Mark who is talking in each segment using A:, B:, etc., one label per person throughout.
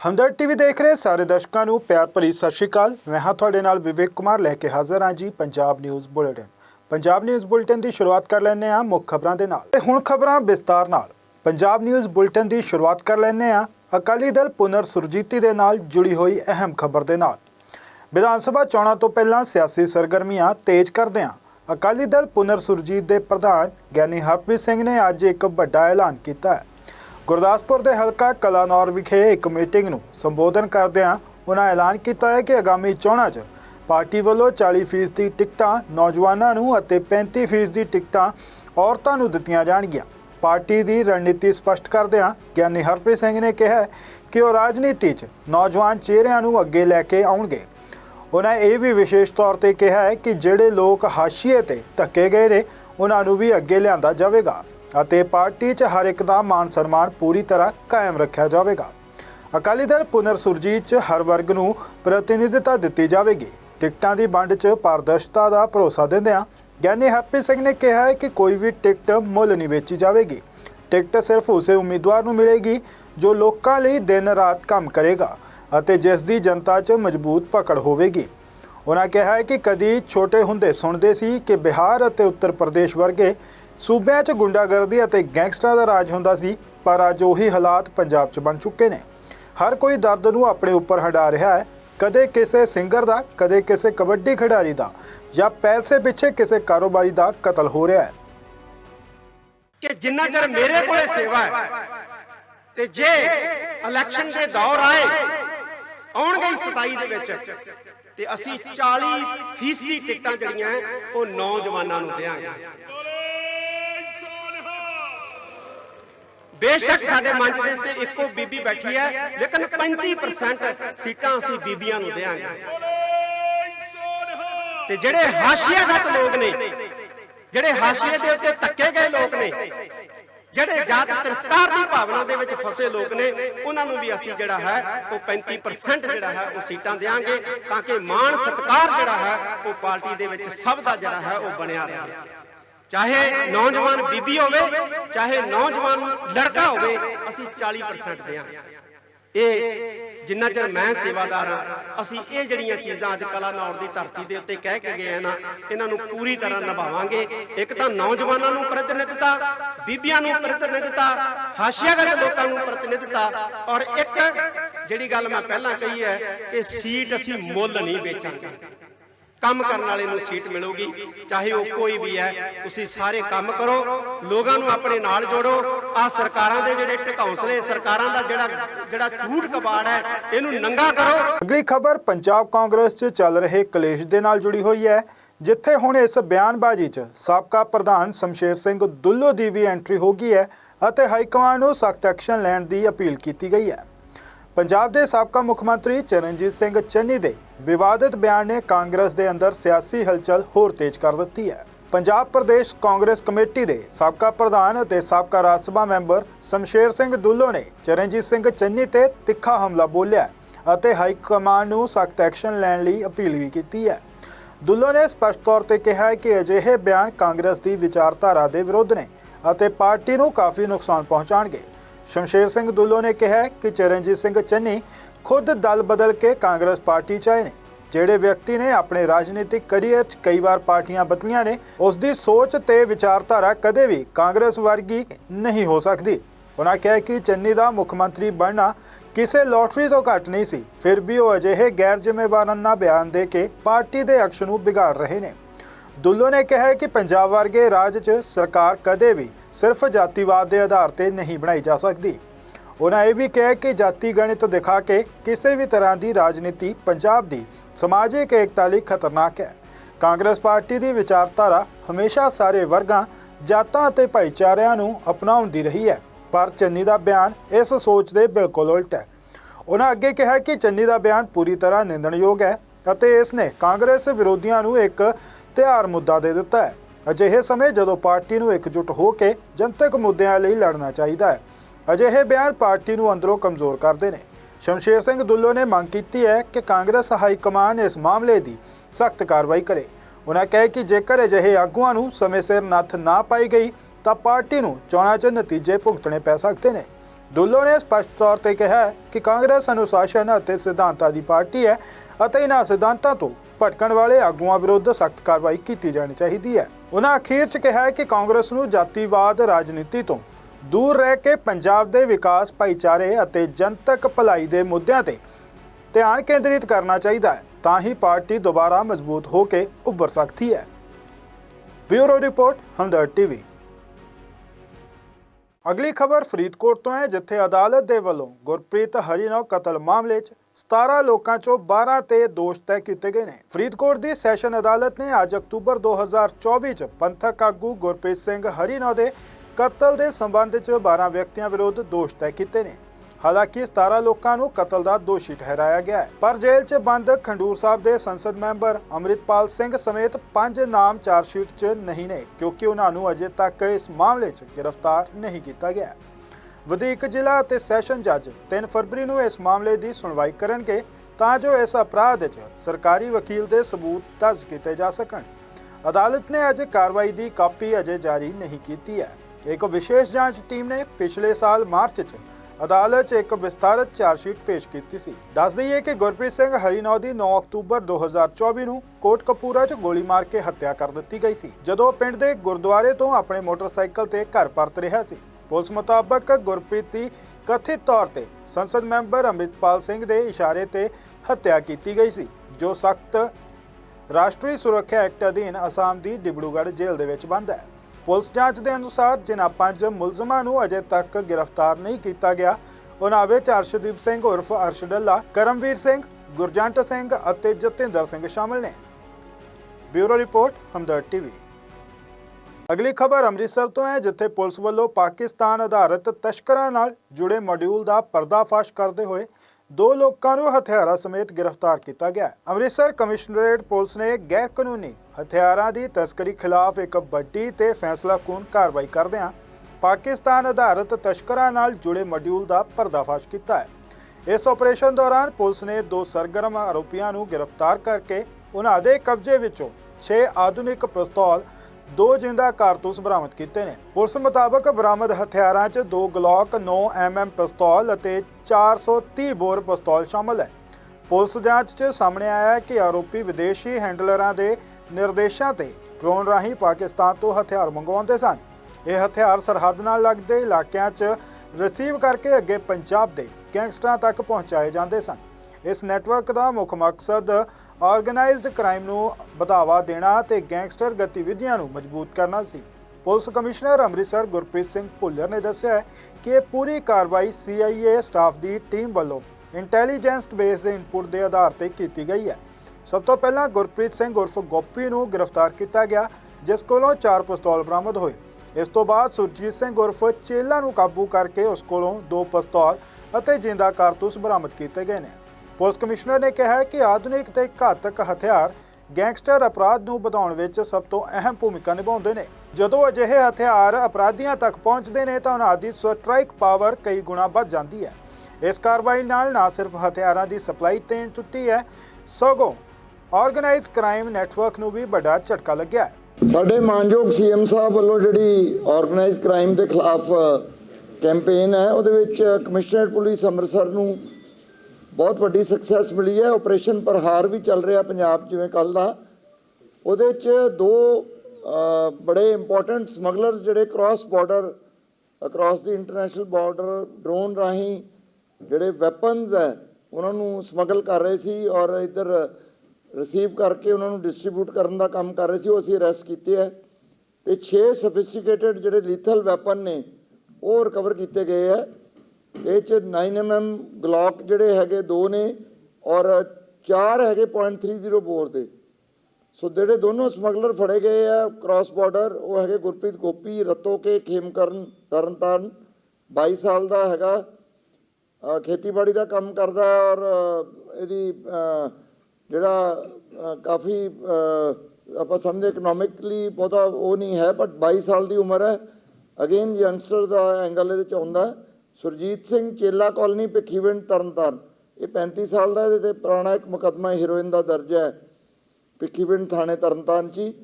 A: ਹਮਦਰਦ TV ਦੇਖ ਰਹੇ ਸਾਰੇ ਦਰਸ਼ਕਾਂ ਨੂੰ ਪਿਆਰ ਭਰੀ ਸਤਿ ਸ਼੍ਰੀ ਅਕਾਲ। ਮੈਂ ਹਾਂ ਤੁਹਾਡੇ ਨਾਲ ਵਿਵੇਕ ਕੁਮਾਰ, ਲੈ ਕੇ ਹਾਜ਼ਰ ਹਾਂ ਜੀ Punjab news bulletin. Punjab news bulletin ਦੀ ਸ਼ੁਰੂਆਤ ਕਰ ਲੈਂਦੇ ਹਾਂ ਮੁੱਖ ਖਬਰਾਂ ਦੇ ਨਾਲ। ਤੇ ਹੁਣ ਖਬਰਾਂ ਵਿਸਤਾਰ ਨਾਲ। ਪੰਜਾਬ ਨਿਊਜ਼ ਬੁਲੇਟਿਨ ਦੀ ਸ਼ੁਰੂਆਤ ਕਰ ਲੈਂਦੇ ਹਾਂ ਅਕਾਲੀ ਦਲ ਪੁਨਰ ਸੁਰਜੀਤੀ ਦੇ ਨਾਲ ਜੁੜੀ ਹੋਈ ਅਹਿਮ ਖਬਰ ਦੇ ਨਾਲ। ਵਿਧਾਨ ਸਭਾ ਚੋਣਾਂ ਤੋਂ ਪਹਿਲਾਂ ਸਿਆਸੀ ਸਰਗਰਮੀਆਂ ਤੇਜ਼ ਕਰਦਿਆਂ ਅਕਾਲੀ ਦਲ ਪੁਨਰ ਸੁਰਜੀਤ ਦੇ ਪ੍ਰਧਾਨ ਗਿਆਨੀ ਹਰਪ੍ਰੀਤ ਸਿੰਘ ਨੇ ਅੱਜ ਇੱਕ ਵੱਡਾ ਐਲਾਨ ਕੀਤਾ ਹੈ। ਗੁਰਦਾਸਪੁਰ ਦੇ ਹਲਕਾ ਕਲਾਨੌਰ ਵਿਖੇ ਇੱਕ ਮੀਟਿੰਗ ਨੂੰ ਸੰਬੋਧਨ ਕਰਦਿਆਂ ਉਹਨਾਂ ਐਲਾਨ ਕੀਤਾ ਹੈ ਕਿ ਆਗਾਮੀ ਚੋਣਾਂ 'ਚ ਪਾਰਟੀ ਵੱਲੋਂ 40% ਦੀ ਟਿਕਟਾਂ ਨੌਜਵਾਨਾਂ ਨੂੰ ਅਤੇ 35% ਦੀ ਟਿਕਟਾਂ ਔਰਤਾਂ ਨੂੰ ਦਿੱਤੀਆਂ ਜਾਣਗੀਆਂ। ਪਾਰਟੀ ਦੀ ਰਣਨੀਤੀ ਸਪਸ਼ਟ ਕਰਦਿਆਂ ਗਿਆਨੀ ਹਰਪ੍ਰੀਤ ਸਿੰਘ ਨੇ ਕਿਹਾ ਕਿ ਉਹ ਰਾਜਨੀਤੀ 'ਚ ਨੌਜਵਾਨ ਚਿਹਰਿਆਂ ਨੂੰ ਅੱਗੇ ਲੈ ਕੇ ਆਉਣਗੇ। ਉਹਨਾਂ ਇਹ ਵੀ ਵਿਸ਼ੇਸ਼ ਤੌਰ ਤੇ ਕਿਹਾ ਹੈ ਕਿ ਜਿਹੜੇ ਲੋਕ ਹਾਸ਼ੀਏ ਤੇ ਧੱਕੇ ਗਏ ਨੇ ਉਹਨਾਂ ਨੂੰ ਵੀ ਅੱਗੇ ਲਿਆਂਦਾ ਜਾਵੇਗਾ। ਅਤੇ ਪਾਰਟੀ 'ਚ ਹਰ ਇੱਕ ਦਾ ਮਾਨ ਸਨਮਾਨ ਪੂਰੀ ਤਰ੍ਹਾਂ ਕਾਇਮ ਰੱਖਿਆ ਜਾਵੇਗਾ। ਅਕਾਲੀ ਦਲ ਪੁਨਰ ਸੁਰਜੀਤ 'ਚ ਹਰ ਵਰਗ ਨੂੰ ਪ੍ਰਤੀਨਿਧਤਾ ਦਿੱਤੀ ਜਾਵੇਗੀ। ਟਿਕਟਾਂ ਦੀ ਵੰਡ 'ਚ ਪਾਰਦਰਸ਼ਤਾ ਦਾ ਭਰੋਸਾ ਦਿੰਦਿਆਂ ਗਿਆਨੀ ਹਰਪ੍ਰੀਤ ਸਿੰਘ ਨੇ ਕਿਹਾ ਹੈ ਕਿ ਕੋਈ ਵੀ ਟਿਕਟ ਮੁੱਲ ਨਹੀਂ ਵੇਚੀ ਜਾਵੇਗੀ। ਟਿਕਟ ਸਿਰਫ ਉਸੇ ਉਮੀਦਵਾਰ ਨੂੰ ਮਿਲੇਗੀ ਜੋ ਲੋਕਾਂ ਲਈ ਦਿਨ ਰਾਤ ਕੰਮ ਕਰੇਗਾ ਅਤੇ ਜਿਸ ਦੀ ਜਨਤਾ 'ਚ ਮਜ਼ਬੂਤ ਪਕੜ ਹੋਵੇਗੀ। ਉਹਨਾਂ ਕਿਹਾ ਹੈ ਕਿ ਕਦੀ ਛੋਟੇ ਹੁੰਦੇ ਸੁਣਦੇ ਸੀ ਕਿ ਬਿਹਾਰ ਅਤੇ ਉੱਤਰ ਪ੍ਰਦੇਸ਼ ਵਰਗੇ ਸੂਬਿਆਂ 'ਚ ਗੁੰਡਾਗਰਦੀ ਅਤੇ ਗੈਂਗਸਟਰਾਂ ਦਾ ਰਾਜ ਹੁੰਦਾ ਸੀ, ਪਰ ਅੱਜ ਉਹੀ ਹਾਲਾਤ ਪੰਜਾਬ 'ਚ ਬਣ ਚੁੱਕੇ ਨੇ। ਹਰ ਕੋਈ ਦਰਦ ਨੂੰ ਆਪਣੇ ਉੱਪਰ ਹਟਾ ਰਿਹਾ ਹੈ। ਕਦੇ ਕਿਸੇ ਸਿੰਗਰ ਦਾ, ਕਦੇ ਕਿਸੇ ਕਬੱਡੀ ਖਿਡਾਰੀ ਦਾ, ਜਾਂ ਪੈਸੇ ਪਿੱਛੇ ਕਿਸੇ ਕਾਰੋਬਾਰੀ ਦਾ ਕਤਲ ਹੋ ਰਿਹਾ ਹੈ।
B: ਕਿ ਜਿੰਨਾ ਚਿਰ ਮੇਰੇ ਕੋਲੇ ਸੇਵਾ ਹੈ ਤੇ ਜੇ ਇਲੈਕਸ਼ਨ ਦੇ ਦੌਰ ਆਏ, ਆਉਣਗੇ 27 ਦੇ ਵਿੱਚ। ਤੇ ਅਸੀਂ 40 ਫੀਸਦੀ ਟਿਕਟਾਂ ਜਿਹੜੀਆਂ ਉਹ ਨੌਜਵਾਨਾਂ ਨੂੰ ਦੇਵਾਂਗੇ ਬੇਸ਼ੱਕ ਸਾਡੇ ਮੰਚ ਦੇ ਉੱਤੇ ਇੱਕੋ ਬੀਬੀ ਬੈਠੀ ਹੈ, ਲੇਕਿਨ 35% ਸੀਟਾਂ ਅਸੀਂ ਬੀਬੀਆਂ ਨੂੰ ਦੇਵਾਂਗੇ ਤੇ ਜਿਹੜੇ ਹਾਸ਼ੀਆਗਤ ਲੋਕ ਨੇ, ਜਿਹੜੇ ਹਾਸ਼ੀਏ ਦੇ ਉੱਤੇ ਧੱਕੇ ਗਏ ਲੋਕ ਨੇ, ਜਿਹੜੇ ਜਾਤ ਤਿਰਸਕਾਰ ਦੀ ਭਾਵਨਾ ਦੇ ਵਿੱਚ ਫਸੇ ਲੋਕ ਨੇ, ਉਹਨਾਂ ਨੂੰ ਵੀ ਅਸੀਂ ਜਿਹੜਾ ਹੈ, ਉਹ 35% ਜਿਹੜਾ ਹੈ, ਉਹ ਸੀਟਾਂ ਦੇਵਾਂਗੇ ਤਾਂ ਕਿ ਮਾਣ ਸਤਕਾਰ ਜਿਹੜਾ ਹੈ, ਉਹ ਪਾਰਟੀ ਦੇ ਵਿੱਚ ਸਭ ਦਾ ਜਿਹੜਾ ਹੈ, ਉਹ ਬਣਿਆ ਰਹੇ। ਚਾਹੇ ਨੌਜਵਾਨ ਬੀਬੀ ਹੋਵੇ, ਚਾਹੇ ਨੌਜਵਾਨ ਲੜਕਾ ਹੋਵੇ, ਅਸੀਂ 40% ਦੇਵਾਂਗੇ ਇਹ ਜਿੰਨਾ ਚਿਰ ਮੈਂ ਸੇਵਾਦਾਰ ਹਾਂ ਅਸੀਂ ਇਹ ਜਿਹੜੀਆਂ ਚੀਜ਼ਾਂ ਅੱਜ ਕਲਾਨੌਰ ਦੀ ਧਰਤੀ ਦੇ ਉੱਤੇ ਕਹਿ ਕੇ ਗਏ ਆ ਨਾ, ਇਹਨਾਂ ਨੂੰ ਪੂਰੀ ਤਰ੍ਹਾਂ ਨਿਭਾਵਾਂਗੇ। ਇੱਕ ਤਾਂ ਨੌਜਵਾਨਾਂ ਨੂੰ ਪ੍ਰਤੀਨਿਧਤਾ, ਬੀਬੀਆਂ ਨੂੰ ਪ੍ਰਤੀਨਿਧਤਾ, ਹਾਸ਼ੀਆਗਤ ਲੋਕਾਂ ਨੂੰ ਪ੍ਰਤੀਨਿਧਤਾ, ਔਰ ਇੱਕ ਜਿਹੜੀ ਗੱਲ ਮੈਂ ਪਹਿਲਾਂ ਕਹੀ ਹੈ ਕਿ ਸੀਟ ਅਸੀਂ ਮੁੱਲ ਨਹੀਂ ਵੇਚਾਂਗੇ। ਕੰਮ ਕਰਨ ਵਾਲੇ ਨੂੰ ਸੀਟ ਮਿਲੂਗੀ, ਚਾਹੇ ਉਹ ਕੋਈ ਵੀ ਹੈ, ਤੁਸੀਂ ਸਾਰੇ ਕੰਮ ਕਰੋ, ਲੋਕਾਂ ਨੂੰ ਆਪਣੇ ਨਾਲ ਜੋੜੋ। ਆ ਸਰਕਾਰਾਂ ਦੇ ਜਿਹੜੇ ਢਕੌਂਸਲੇ ਸਰਕਾਰਾਂ ਦਾ ਜਿਹੜਾ ਜਿਹੜਾ ਝੂਠ ਕਬਾੜ ਹੈ, ਇਹਨੂੰ ਨੰਗਾ ਕਰੋ।
A: ਅਗਲੀ ਖਬਰ ਪੰਜਾਬ ਕਾਂਗਰਸ 'ਚ ਚੱਲ ਰਹੇ ਕਲੇਸ਼ ਦੇ ਨਾਲ ਜੁੜੀ ਹੋਈ ਹੈ, ਜਿੱਥੇ ਹੁਣ ਇਸ ਬਿਆਨਬਾਜ਼ੀ 'ਚ ਸਾਬਕਾ ਪ੍ਰਧਾਨ ਸ਼ਮਸ਼ੇਰ ਸਿੰਘ ਦੁੱਲੋ ਦੀ ਵੀ ਐਂਟਰੀ ਹੋ ਗਈ ਹੈ ਅਤੇ ਹਾਈ ਕਮਾਂਡ ਨੂੰ ਸਖਤ ਐਕਸ਼ਨ ਲੈਣ ਦੀ ਅਪੀਲ ਕੀਤੀ ਗਈ ਹੈ। ਪੰਜਾਬ ਦੇ ਸਾਬਕਾ ਮੁੱਖ ਮੰਤਰੀ ਚਰਨਜੀਤ ਸਿੰਘ ਚੰਨੀ ਦੇ ਵਿਵਾਦਿਤ ਬਿਆਨ ਨੇ ਕਾਂਗਰਸ ਦੇ ਅੰਦਰ ਸਿਆਸੀ ਹਲਚਲ ਹੋਰ ਤੇਜ਼ ਕਰ ਦਿੱਤੀ ਹੈ। ਪੰਜਾਬ ਪ੍ਰਦੇਸ਼ ਕਾਂਗਰਸ ਕਮੇਟੀ ਦੇ ਸਾਬਕਾ ਪ੍ਰਧਾਨ ਅਤੇ ਸਾਬਕਾ ਰਾਜ ਸਭਾ ਮੈਂਬਰ ਸ਼ਮਸ਼ੇਰ ਸਿੰਘ ਦੁੱਲੋ ਨੇ ਚਰਨਜੀਤ ਸਿੰਘ ਚੰਨੀ ਤੇ ਤਿੱਖਾ ਹਮਲਾ ਬੋਲਿਆ ਅਤੇ ਹਾਈ ਕਮਾਂਡ ਨੂੰ ਸਖਤ ਐਕਸ਼ਨ ਲੈਣ ਲਈ ਅਪੀਲ ਵੀ ਕੀਤੀ ਹੈ। ਦੁੱਲੋ ਨੇ ਸਪਸ਼ਟ ਤੌਰ ਤੇ ਕਿਹਾ ਕਿ ਅਜਿਹੇ ਬਿਆਨ ਕਾਂਗਰਸ ਦੀ ਵਿਚਾਰਧਾਰਾ ਦੇ ਵਿਰੁੱਧ ਨੇ ਅਤੇ ਪਾਰਟੀ ਨੂੰ ਕਾਫੀ ਨੁਕਸਾਨ ਪਹੁੰਚਾਣਗੇ ਸ਼ਮਸ਼ੇਰ ਸਿੰਘ ਦੁੱਲੋ ਨੇ ਕਿਹਾ ਕਿ ਚਰਨਜੀਤ ਸਿੰਘ ਚੰਨੀ ਖੁਦ ਦਲ ਬਦਲ ਕੇ ਕਾਂਗਰਸ ਪਾਰਟੀ ਚ ਆਏ ਨੇ। ਜਿਹੜੇ ਵਿਅਕਤੀ ਨੇ ਆਪਣੇ ਰਾਜਨੀਤਿਕ ਕਰੀਅਰ 'ਚ ਕਈ ਵਾਰ ਪਾਰਟੀਆਂ ਬਦਲੀਆਂ ਨੇ, ਉਸ ਦੀ ਸੋਚ ਤੇ ਵਿਚਾਰਧਾਰਾ ਕਦੇ ਵੀ ਕਾਂਗਰਸ ਵਰਗੀ ਨਹੀਂ ਹੋ ਸਕਦੀ। ਉਹਨਾਂ ਕਿਹਾ ਕਿ ਚੰਨੀ ਦਾ ਮੁੱਖ ਮੰਤਰੀ ਬਣਨਾ ਕਿਸੇ ਲੋਟਰੀ ਤੋਂ ਘੱਟ ਨਹੀਂ ਸੀ, ਫਿਰ ਵੀ ਉਹ ਅਜਿਹੇ ਗੈਰ ਜ਼ਿੰਮੇਵਾਰਾਨਾ ਬਿਆਨ ਦੇ ਕੇ ਪਾਰਟੀ ਦੇ ਅਕਸ਼ ਨੂੰ ਵਿਗਾੜ ਰਹੇ ਨੇ। ਦੁੱਲੋ ਨੇ ਕਿਹਾ ਕਿ ਪੰਜਾਬ ਵਰਗੇ ਰਾਜ 'ਚ ਸਰਕਾਰ ਕਦੇ ਵੀ ਸਿਰਫ ਜਾਤੀਵਾਦ ਦੇ ਆਧਾਰ ਤੇ ਨਹੀਂ ਬਣਾਈ ਜਾ ਸਕਦੀ। ਉਹਨਾਂ ਇਹ ਵੀ ਕਿਹਾ ਕਿ ਜਾਤੀ ਗਣਿਤ ਦਿਖਾ ਕੇ ਕਿਸੇ ਵੀ ਤਰ੍ਹਾਂ ਦੀ ਰਾਜਨੀਤੀ ਪੰਜਾਬ ਦੀ ਸਮਾਜਿਕ ਏਕਤਾ ਲਈ ਖਤਰਨਾਕ ਹੈ। ਕਾਂਗਰਸ ਪਾਰਟੀ ਦੀ ਵਿਚਾਰਧਾਰਾ ਹਮੇਸ਼ਾ ਸਾਰੇ ਵਰਗਾਂ, ਜਾਤਾਂ ਅਤੇ ਭਾਈਚਾਰਿਆਂ ਨੂੰ ਅਪਣਾਉਂਦੀ ਰਹੀ ਹੈ, ਪਰ ਚੰਨੀ ਦਾ ਬਿਆਨ ਇਸ ਸੋਚ ਦੇ ਬਿਲਕੁਲ ਉਲਟ ਹੈ। ਉਹਨਾਂ ਅੱਗੇ ਕਿਹਾ ਕਿ ਚੰਨੀ ਦਾ ਬਿਆਨ ਪੂਰੀ ਤਰ੍ਹਾਂ ਨਿੰਦਣਯੋਗ ਹੈ ਅਤੇ ਇਸ ਨੇ ਕਾਂਗਰਸ ਵਿਰੋਧੀਆਂ ਨੂੰ ਇੱਕ ਤਿਉਹਾਰ ਮੁੱਦਾ ਦੇ ਦਿੱਤਾ ਹੈ। ਅਜਿਹੇ ਸਮੇਂ ਜਦੋਂ ਪਾਰਟੀ ਨੂੰ ਇਕਜੁੱਟ ਹੋ ਕੇ ਜਨਤਕ ਮੁੱਦਿਆਂ ਲਈ ਲੜਨਾ ਚਾਹੀਦਾ ਹੈ, ਅਜਿਹੇ ਬਿਆਨ ਪਾਰਟੀ ਨੂੰ ਅੰਦਰੋਂ ਕਮਜ਼ੋਰ ਕਰਦੇ ਨੇ। ਸ਼ਮਸ਼ੇਰ ਸਿੰਘ ਦੁੱਲੋ ਨੇ ਮੰਗ ਕੀਤੀ ਹੈ ਕਿ ਕਾਂਗਰਸ ਹਾਈ ਕਮਾਨ ਇਸ ਮਾਮਲੇ ਦੀ ਸਖਤ ਕਾਰਵਾਈ ਕਰੇ। ਉਹਨਾਂ ਕਹੇ ਕਿ ਜੇਕਰ ਅਜਿਹੇ ਆਗੂਆਂ ਨੂੰ ਸਮੇਂ ਸਿਰ ਨੱਥ ਨਾ ਪਾਈ ਗਈ, ਤਾਂ ਪਾਰਟੀ ਨੂੰ ਚੋਣਾਂ 'ਚ ਨਤੀਜੇ ਭੁਗਤਣੇ ਪੈ ਸਕਦੇ ਨੇ। ਦੁੱਲੋ ਨੇ ਸਪਸ਼ਟ ਤੌਰ ਤੇ ਕਿਹਾ ਕਿ ਕਾਂਗਰਸ ਅਨੁਸ਼ਾਸਨ ਅਤੇ ਸਿਧਾਂਤਾਂ ਦੀ ਪਾਰਟੀ ਹੈ ਅਤੇ ਇਹਨਾਂ ਸਿਧਾਂਤਾਂ ਤੋਂ ਭਟਕਣ ਵਾਲੇ ਆਗੂਆਂ ਵਿਰੁੱਧ ਸਖਤ ਕਾਰਵਾਈ ਕੀਤੀ ਜਾਣੀ ਚਾਹੀਦੀ ਹੈ। ਉਹਨਾਂ ਅਖੀਰ 'ਚ ਕਿਹਾ ਕਿ ਕਾਂਗਰਸ ਨੂੰ ਜਾਤੀਵਾਦ ਰਾਜਨੀਤੀ ਤੋਂ ਦੂਰ ਰਹਿ ਕੇ ਪੰਜਾਬ ਦੇ ਵਿਕਾਸ, ਭਾਈਚਾਰੇ ਅਤੇ ਜਨਤਕ ਭਲਾਈ ਦੇ ਮੁੱਦਿਆਂ ਤੇ ਧਿਆਨ ਕੇਂਦਰਿਤ ਕਰਨਾ ਚਾਹੀਦਾ ਹੈ, ਤਾਂ ਹੀ ਪਾਰਟੀ ਦੁਬਾਰਾ ਮਜ਼ਬੂਤ ਹੋ ਕੇ ਉੱਭਰ ਸਕਦੀ ਹੈ। Bureau report Hamdard TV. ਅਗਲੀ ਖਬਰ ਫਰੀਦਕੋਟ ਤੋਂ ਹੈ, ਜਿੱਥੇ ਅਦਾਲਤ ਦੇ ਵੱਲੋਂ ਗੁਰਪ੍ਰੀਤ ਹਰੀਨੋ ਕਤਲ ਮਾਮਲੇ 'ਚ 17 ਲੋਕਾਂ 'ਚੋਂ 12 ਤੇ ਦੋਸ਼ ਤੈਅ ਕੀਤੇ ਗਏ ਨੇ। ਫਰੀਦਕੋਟ ਦੀ ਸੈਸ਼ਨ ਅਦਾਲਤ ਨੇ ਅੱਜ ਅਕਤੂਬਰ 2024 'ਚ ਪੰਥਕ ਆਗੂ ਗੁਰਪ੍ਰੀਤ ਸਿੰਘ ਹਰੀਨੋ ਦੇ ਕਤਲ ਦੇ ਸੰਬੰਧ 'ਚ 12 ਵਿਅਕਤੀਆਂ ਵਿਰੁੱਧ ਦੋਸ਼ ਤੈਅ ਕੀਤੇ ਨੇ। ਹਾਲਾਂਕਿ 17 ਲੋਕਾਂ ਨੂੰ ਕਤਲ ਦਾ ਦੋਸ਼ੀ ਠਹਿਰਾਇਆ ਗਿਆ ਹੈ। ਪਰ ਜੇਲ੍ਹ 'ਚ ਬੰਦ ਖੰਡੂਰ ਸਾਹਿਬ ਦੇ ਸੰਸਦ ਮੈਂਬਰ ਅੰਮ੍ਰਿਤਪਾਲ ਸਿੰਘ ਸਮੇਤ ਪੰਜ ਨਾਮ ਚਾਰਜਸ਼ੀਟ 'ਚ ਨਹੀਂ ਨੇ, ਕਿਉਂਕਿ ਉਹਨਾਂ ਨੂੰ ਅਜੇ ਤੱਕ ਇਸ ਮਾਮਲੇ 'ਚ ਗ੍ਰਿਫਤਾਰ ਨਹੀਂ ਕੀਤਾ ਗਿਆ ਵਧੀਕ ਜ਼ਿਲ੍ਹਾ ਅਤੇ ਸੈਸ਼ਨ ਜੱਜ 3 ਫਰਵਰੀ ਨੂੰ ਇਸ ਮਾਮਲੇ ਦੀ ਸੁਣਵਾਈ ਕਰਨਗੇ, ਤਾਂ ਜੋ ਇਸ ਅਪਰਾਧ 'ਚ ਸਰਕਾਰੀ ਵਕੀਲ ਦੇ ਸਬੂਤ ਦਰਜ ਕੀਤੇ ਜਾ ਸਕਣ। ਅਦਾਲਤ ਨੇ ਅੱਜ ਕਾਰਵਾਈ ਦੀ ਕਾਪੀ ਅਜੇ ਜਾਰੀ ਨਹੀਂ ਕੀਤੀ ਹੈ। ਇੱਕ ਵਿਸ਼ੇਸ਼ ਜਾਂਚ ਟੀਮ ਨੇ ਪਿਛਲੇ ਸਾਲ ਮਾਰਚ 'ਚ ਅਦਾਲਤ 'ਚ ਇੱਕ ਵਿਸਤਾਰਤ ਚਾਰਜਸ਼ੀਟ ਪੇਸ਼ ਕੀਤੀ ਸੀ। ਦੱਸ ਦਈਏ ਕਿ ਗੁਰਪ੍ਰੀਤ ਸਿੰਘ ਹਰੀਨੌ ਦੀ 9 ਅਕਤੂਬਰ 2024 ਨੂੰ ਕੋਟ ਕਪੂਰਾ 'ਚ ਗੋਲੀ ਮਾਰ ਕੇ ਹੱਤਿਆ ਕਰ ਦਿੱਤੀ ਗਈ ਸੀ, ਜਦੋਂ ਪਿੰਡ ਦੇ ਗੁਰਦੁਆਰੇ ਤੋਂ ਆਪਣੇ ਮੋਟਰਸਾਈਕਲ ਤੇ ਘਰ ਪਰਤ ਰਿਹਾ ਸੀ। ਪੁਲਿਸ ਮੁਤਾਬਕ ਗੁਰਪ੍ਰੀਤ ਦੀ ਕਥਿਤ ਤੌਰ ਤੇ ਸੰਸਦ ਮੈਂਬਰ ਅੰਮ੍ਰਿਤਪਾਲ ਸਿੰਘ ਦੇ ਇਸ਼ਾਰੇ ਤੇ ਹੱਤਿਆ ਕੀਤੀ ਗਈ ਸੀ, ਜੋ ਸਖਤ ਰਾਸ਼ਟਰੀ ਸੁਰੱਖਿਆ ਐਕਟ ਅਧੀਨ ਅਸਾਮ ਦੀ ਡਿਬੜੂਗੜ੍ਹ ਜੇਲ੍ਹ ਦੇ ਵਿੱਚ ਬੰਦ ਹੈ। ਪੁਲਿਸ ਜਾਂਚ ਦੇ ਅਨੁਸਾਰ ਜਿਨ੍ਹਾਂ ਪੰਜ ਮੁਲਜ਼ਮਾਂ ਨੂੰ ਅਜੇ ਤੱਕ ਗ੍ਰਿਫਤਾਰ ਨਹੀਂ ਕੀਤਾ ਗਿਆ। ਉਹਨਾਂ ਵਿੱਚ ਅਰਸ਼ਦੀਪ ਸਿੰਘ ਉਰਫ ਅਰਸ਼ਡੱਲਾ ਕਰਮਵੀਰ ਸਿੰਘ, ਗੁਰਜੰਟ ਸਿੰਘ ਅਤੇ ਜਤਿੰਦਰ ਸਿੰਘ ਸ਼ਾਮਲ ਨੇ। Bureau report, Hamdard TV. ਅਗਲੀ ਖਬਰ ਅੰਮ੍ਰਿਤਸਰ ਤੋਂ ਹੈ, ਜਿੱਥੇ ਪੁਲਿਸ ਵੱਲੋਂ ਪਾਕਿਸਤਾਨ ਆਧਾਰਿਤ ਤਸ਼ਕਰਾਂ ਨਾਲ ਜੁੜੇ ਮੋਡਿਊਲ ਦਾ ਪਰਦਾਫਾਸ਼ ਕਰਦੇ ਹੋਏ ਦੋ ਲੋਕਾਂ ਨੂੰ ਹਥਿਆਰਾਂ ਸਮੇਤ ਗ੍ਰਿਫਤਾਰ ਕੀਤਾ ਗਿਆ। ਅੰਮ੍ਰਿਤਸਰ ਕਮਿਸ਼ਨਰੇਟ ਪੁਲਿਸ ਨੇ ਗੈਰ ਕਾਨੂੰਨੀ ਹਥਿਆਰਾਂ ਦੀ ਤਸਕਰੀ ਖਿਲਾਫ ਇੱਕ ਵੱਡੀ ਤੇ ਫੈਸਲਾਕੂਨ ਕਾਰਵਾਈ ਕਰਦਿਆਂ ਪਾਕਿਸਤਾਨ ਆਧਾਰਿਤ ਤਸ਼ਕਰਾਂ ਨਾਲ ਜੁੜੇ ਮੋਡਿਊਲ ਦਾ ਪਰਦਾਫਾਸ਼ ਕੀਤਾ ਹੈ। ਇਸ ਆਪਰੇਸ਼ਨ ਦੌਰਾਨ ਪੁਲਿਸ ਨੇ ਦੋ ਸਰਗਰਮ ਆਰੋਪੀਆਂ ਨੂੰ ਗ੍ਰਿਫਤਾਰ ਕਰਕੇ ਉਹਨਾਂ ਦੇ ਕਬਜ਼ੇ ਵਿੱਚੋਂ 6 ਆਧੁਨਿਕ ਪਿਸਤੌਲ ਦੋ ਜਿੰਦਾ ਕਾਰਤੂਸ ਬਰਾਮਦ ਕੀਤੇ ਨੇ। ਪੁਲਿਸ ਮੁਤਾਬਕ ਬਰਾਮਦ ਹਥਿਆਰਾਂ 'ਚ ਦੋ ਗਲੌਕ 9 mm ਪਿਸਤੌਲ ਅਤੇ 430 ਬੋਰ ਪਿਸਤੌਲ ਸ਼ਾਮਲ ਹੈ। ਪੁਲਿਸ ਜਾਂਚ 'ਚ ਸਾਹਮਣੇ ਆਇਆ ਕਿ ਆਰੋਪੀ ਵਿਦੇਸ਼ੀ ਹੈਂਡਲਰਾਂ ਦੇ ਨਿਰਦੇਸ਼ਾਂ ਤੇ ਡਰੋਨ ਰਾਹੀਂ ਪਾਕਿਸਤਾਨ ਤੋਂ ਹਥਿਆਰ ਮੰਗਵਾਉਂਦੇ ਸਨ। ਇਹ ਹਥਿਆਰ ਸਰਹੱਦ ਨਾਲ ਲੱਗਦੇ ਇਲਾਕਿਆਂ 'ਚ ਰਿਸੀਵ ਕਰਕੇ ਅੱਗੇ ਪੰਜਾਬ ਦੇ ਗੈਂਗਸਟਰਾਂ ਤੱਕ ਪਹੁੰਚਾਏ ਜਾਂਦੇ ਸਨ। ਇਸ ਨੈਟਵਰਕ ਦਾ ਮੁੱਖ ਮਕਸਦ ਆਰਗੇਨਾਈਜ਼ਡ ਕ੍ਰਾਈਮ ਨੂੰ ਵਧਾਵਾ ਦੇਣਾ ਤੇ ਗੈਂਗਸਟਰ ਗਤੀਵਿਧੀਆਂ ਨੂੰ ਮਜ਼ਬੂਤ ਕਰਨਾ ਸੀ। ਪੁਲਿਸ ਕਮਿਸ਼ਨਰ ਅੰਮ੍ਰਿਤਸਰ ਗੁਰਪ੍ਰੀਤ ਸਿੰਘ ਭੁੱਲਰ ਨੇ ਦੱਸਿਆ ਕਿ ਇਹ ਪੂਰੀ ਕਾਰਵਾਈ CIA ਸਟਾਫ ਦੀ ਟੀਮ ਵੱਲੋਂ ਇੰਟੈਲੀਜੈਂਸ ਬੇਸਡ ਇਨਪੁਟ ਦੇ ਆਧਾਰ ਤੇ ਕੀਤੀ ਗਈ ਹੈ। ਸਭ ਤੋਂ ਪਹਿਲਾਂ ਗੁਰਪ੍ਰੀਤ ਸਿੰਘ ਉਰਫ ਗੋਪੀ ਨੂੰ ਗ੍ਰਿਫਤਾਰ ਕੀਤਾ ਗਿਆ, ਜਿਸ ਕੋਲੋਂ ਚਾਰ ਪਿਸਤੌਲ ਬਰਾਮਦ ਹੋਏ। ਇਸ ਤੋਂ ਬਾਅਦ ਸੁਰਜੀਤ ਸਿੰਘ ਉਰਫ ਚੇਲਾ ਨੂੰ ਕਾਬੂ ਕਰਕੇ ਉਸ ਕੋਲੋਂ ਦੋ ਪਿਸਤੌਲ ਅਤੇ ਜਿੰਦਾ ਕਾਰਤੂਸ ਬਰਾਮਦ ਕੀਤੇ ਗਏ ਨੇ। ਪੁਲਿਸ ਕਮਿਸ਼ਨਰ ਨੇ ਕਿਹਾ ਕਿ ਆਧੁਨਿਕ ਤੇ ਘਾਤਕ ਹਥਿਆਰ ਗੈਂਗਸਟਰ ਅਪਰਾਧ ਨੂੰ ਵਧਾਉਣ ਵਿੱਚ ਸਭ ਤੋਂ ਅਹਿਮ ਭੂਮਿਕਾ ਨਿਭਾਉਂਦੇ ਨੇ। ਜਦੋਂ ਅਜਿਹੇ ਹਥਿਆਰ ਅਪਰਾਧੀਆਂ ਤੱਕ ਪਹੁੰਚਦੇ ਨੇ ਤਾਂ ਉਹਨਾਂ ਦੀ ਸਟ੍ਰਾਈਕ ਪਾਵਰ ਕਈ ਗੁਣਾ ਵੱਧ ਜਾਂਦੀ ਹੈ। ਇਸ ਕਾਰਵਾਈ ਨਾਲ ਨਾ ਸਿਰਫ ਹਥਿਆਰਾਂ ਦੀ ਸਪਲਾਈ ਤੇ ਟੁੱਟੀ ਹੈ, ਸਗੋਂ ਆਰਗੇਨਾਈਜ਼ ਕ੍ਰਾਈਮ ਨੈਟਵਰਕ ਨੂੰ ਵੀ ਵੱਡਾ ਝਟਕਾ ਲੱਗਿਆ ਹੈ।
C: ਸਾਡੇ ਮਾਨਯੋਗ ਸੀਐਮ ਸਾਹਿਬ ਵੱਲੋਂ ਜਿਹੜੀ ਆਰਗੇਨਾਈਜ਼ ਕ੍ਰਾਈਮ ਦੇ ਖਿਲਾਫ ਕੈਂਪੇਨ ਹੈ, ਉਹਦੇ ਵਿੱਚ ਕਮਿਸ਼ਨਰ ਪੁਲਿਸ ਅੰਮ੍ਰਿਤਸਰ ਨੂੰ ਬਹੁਤ ਵੱਡੀ ਸਕਸੈਸ ਮਿਲੀ ਹੈ। ਆਪਰੇਸ਼ਨ ਪ੍ਰਹਾਰ ਵੀ ਚੱਲ ਰਿਹਾ ਪੰਜਾਬ ਜਿਵੇਂ ਕੱਲ ਦਾ। ਉਹਦੇ 'ਚ ਦੋ ਬੜੇ ਇੰਪੋਰਟੈਂਟ ਸਮਗਲਰਸ ਜਿਹੜੇ ਕ੍ਰਾਸ ਬਾਰਡਰ ਅਕ੍ਰਾਸ ਦੀ ਇੰਟਰਨੈਸ਼ਨਲ ਬਾਰਡਰ ਡਰੋਨ ਰਾਹੀਂ ਜਿਹੜੇ ਵੈਪਨਸ ਹੈ, ਉਹਨਾਂ ਨੂੰ ਸਮਗਲ ਕਰ ਰਹੇ ਸੀ ਔਰ ਇੱਧਰ ਰਿਸੀਵ ਕਰਕੇ ਉਹਨਾਂ ਨੂੰ ਡਿਸਟ੍ਰੀਬਿਊਟ ਕਰਨ ਦਾ ਕੰਮ ਕਰ ਰਹੇ ਸੀ। ਉਹ ਅਸੀਂ ਅਰੈਸਟ ਕੀਤੇ ਹੈ। ਤੇ 6 ਸਫਿਸਟੀਕੇਟਡ ਜਿਹੜੇ ਲੀਥਲ ਵੈਪਨ ਨੇ, ਉਹ ਰਿਕਵਰ ਕੀਤੇ ਗਏ ਹੈ। ਇਹ ਚ 9mm ਗਲੌਕ ਜਿਹੜੇ ਹੈਗੇ ਦੋ ਨੇ ਔਰ ਚਾਰ ਹੈਗੇ .30 ਬੋਰ ਦੇ। ਸੋ ਜਿਹੜੇ ਦੋਨੋਂ ਸਮਗਲਰ ਫੜੇ ਗਏ ਆ ਕ੍ਰਾਸ ਬਾਰਡਰ ਉਹ ਹੈਗੇ ਗੁਰਪ੍ਰੀਤ ਗੋਪੀ, ਰਤੋ ਕੇ, ਖੇਮਕਰਨ, ਤਰਨਤਾਰਨ 22 ਸਾਲ ਦਾ ਹੈਗਾ। ਖੇਤੀਬਾੜੀ ਦਾ ਕੰਮ ਕਰਦਾ ਔਰ ਇਹਦੀ ਜਿਹੜਾ ਕਾਫੀ ਆਪਾਂ ਸਮਝਦੇ ਇਕਨੋਮਿਕਲੀ ਬਹੁਤਾ ਉਹ ਨਹੀਂ ਹੈ ਬਟ 22 ਸਾਲ ਦੀ ਉਮਰ ਹੈ। ਅਗੇਨ ਯੰਗਸਟਰ ਦਾ ਐਂਗਲ ਇਹਦੇ ਚ ਆਉਂਦਾ ਹੈ। ਸੁਰਜੀਤ ਸਿੰਘ ਚੇਲਾ ਕਾਲਨੀ ਭਿੱਖੀਵਿੰਡ ਤਰਨਤਾਰਨ। ਇਹ 35 ਸਾਲ ਦਾ ਇਹਦੇ ਤੇ ਪੁਰਾਣਾ ਇੱਕ ਮੁਕੱਦਮਾ ਹੀਰੋਇਨ ਦਾ ਦਰਜ ਹੈ। ਭਿੱਖੀਵਿੰਡ ਥਾਣੇ ਤਰਨਤਾਰਨ ਚ ਹੀ।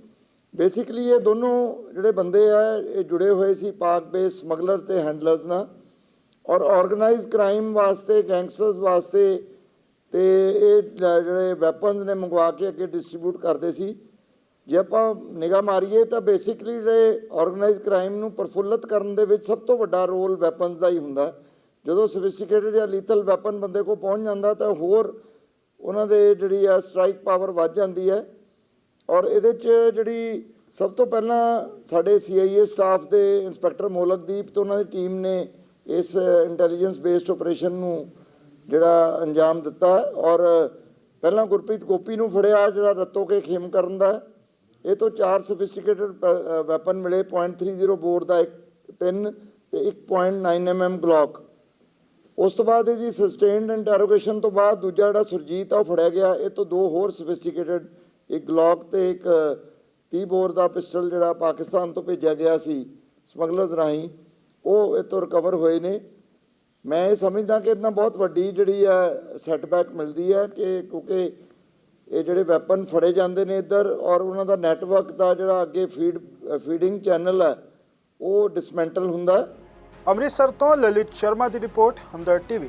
C: ਬੇਸਿਕਲੀ ਇਹ ਦੋਨੋਂ ਜਿਹੜੇ ਬੰਦੇ ਆ, ਇਹ ਜੁੜੇ ਹੋਏ ਸੀ ਪਾਕ ਬੇਸ ਸਮਗਲਰ ਤੇ ਹੈਂਡਲਰਸ ਨਾਲ ਔਰ ਆਰਗੇਨਾਈਜ਼ਡ ਕ੍ਰਾਈਮ ਵਾਸਤੇ ਗੈਂਗਸਟਰਸ ਵਾਸਤੇ ਤੇ ਇਹ ਜਿਹੜੇ ਵੈਪਨਸ ਨੇ ਮੰਗਵਾ ਕੇ ਅੱਗੇ ਡਿਸਟ੍ਰੀਬਿਊਟ ਕਰਦੇ ਸੀ। ਜੇ ਆਪਾਂ ਨਿਗਾਹ ਮਾਰੀਏ ਤਾਂ ਬੇਸਿਕਲੀ ਜਿਹੜੇ ਆਰਗੇਨਾਈਜ਼ਡ ਕ੍ਰਾਈਮ ਨੂੰ ਪ੍ਰਫੁੱਲਤ ਕਰਨ ਦੇ ਵਿੱਚ ਸਭ ਤੋਂ ਵੱਡਾ ਰੋਲ ਵੈਪਨਸ ਦਾ ਹੀ ਹੁੰਦਾ ਜਦੋਂ ਸੋਫਿਸਟੀਕੇਟਡ ਜਾਂ ਲੀਥਲ ਵੈਪਨ ਬੰਦੇ ਕੋਲ ਪਹੁੰਚ ਜਾਂਦਾ ਤਾਂ ਹੋਰ ਉਹਨਾਂ ਦੇ ਜਿਹੜੀ ਆ ਸਟ੍ਰਾਈਕ ਪਾਵਰ ਵੱਧ ਜਾਂਦੀ ਹੈ। ਔਰ ਇਹਦੇ 'ਚ ਜਿਹੜੀ ਸਭ ਤੋਂ ਪਹਿਲਾਂ ਸਾਡੇ ਸੀਆਈਏ ਸਟਾਫ ਦੇ ਇੰਸਪੈਕਟਰ ਮੋਲਕਦੀਪ ਤੇ ਉਹਨਾਂ ਦੀ ਟੀਮ ਨੇ ਇਸ ਇੰਟੈਲੀਜੈਂਸ ਬੇਸਡ ਆਪਰੇਸ਼ਨ ਨੂੰ ਜਿਹੜਾ ਅੰਜਾਮ ਦਿੱਤਾ ਔਰ ਪਹਿਲਾਂ ਗੁਰਪ੍ਰੀਤ ਗੋਪੀ ਨੂੰ ਫੜਿਆ, ਜਿਹੜਾ ਰੱਤੋ ਕੇ ਖੇਮ ਕਰਨ ਦਾ ਇਹ ਤੋਂ ਚਾਰ ਸੋਫਿਸਟੀਕੇਟਡ ਵੈਪਨ ਮਿਲੇ .30 ਬੋਰ ਦਾ ਇੱਕ, ਤਿੰਨ ਤੇ 1.9 mm ਗਲੌਕ ਉਸ ਤੋਂ ਬਾਅਦ ਇਹ ਜੀ ਸਸਟੇਨਡ ਇੰਟਰੋਗੇਸ਼ਨ ਤੋਂ ਬਾਅਦ ਦੂਜਾ ਜਿਹੜਾ ਸੁਰਜੀਤ ਆ, ਉਹ ਫੜਿਆ ਗਿਆ। ਇਹ ਤੋਂ ਦੋ ਹੋਰ ਸਫਿਸਟੀਕੇਟਡ ਇੱਕ ਗਲੌਕ ਤੇ ਇੱਕ 30 ਬੋਰ ਦਾ ਪਿਸਟਲ ਜਿਹੜਾ ਪਾਕਿਸਤਾਨ ਤੋਂ ਭੇਜਿਆ ਗਿਆ ਸੀ ਸਮਗਲਰਸ ਰਾਹੀਂ, ਉਹ ਇਹ ਤੋਂ ਰਿਕਵਰ ਹੋਏ ਨੇ। ਮੈਂ ਇਹ ਸਮਝਦਾ ਕਿ ਇਹਨਾਂ ਬਹੁਤ ਵੱਡੀ ਜਿਹੜੀ ਹੈ ਸੈਟਬੈਕ ਮਿਲਦੀ ਹੈ ਕਿ ਕਿਉਂਕਿ ਇਹ ਜਿਹੜੇ ਵੈਪਨ ਫੜੇ ਜਾਂਦੇ ਨੇ ਇੱਧਰ ਔਰ ਉਹਨਾਂ ਦਾ ਨੈਟਵਰਕ ਦਾ ਜਿਹੜਾ ਅੱਗੇ ਫੀਡ ਫੀਡਿੰਗ ਚੈਨਲ ਹੈ, ਉਹ ਡਿਸਮੈਂਟਲ ਹੁੰਦਾ
A: ਅੰਮ੍ਰਿਤਸਰ ਤੋਂ ਲਲਿਤ ਸ਼ਰਮਾ ਦੀ ਰਿਪੋਰਟ ਹਮਦਰ ਟੀਵੀ।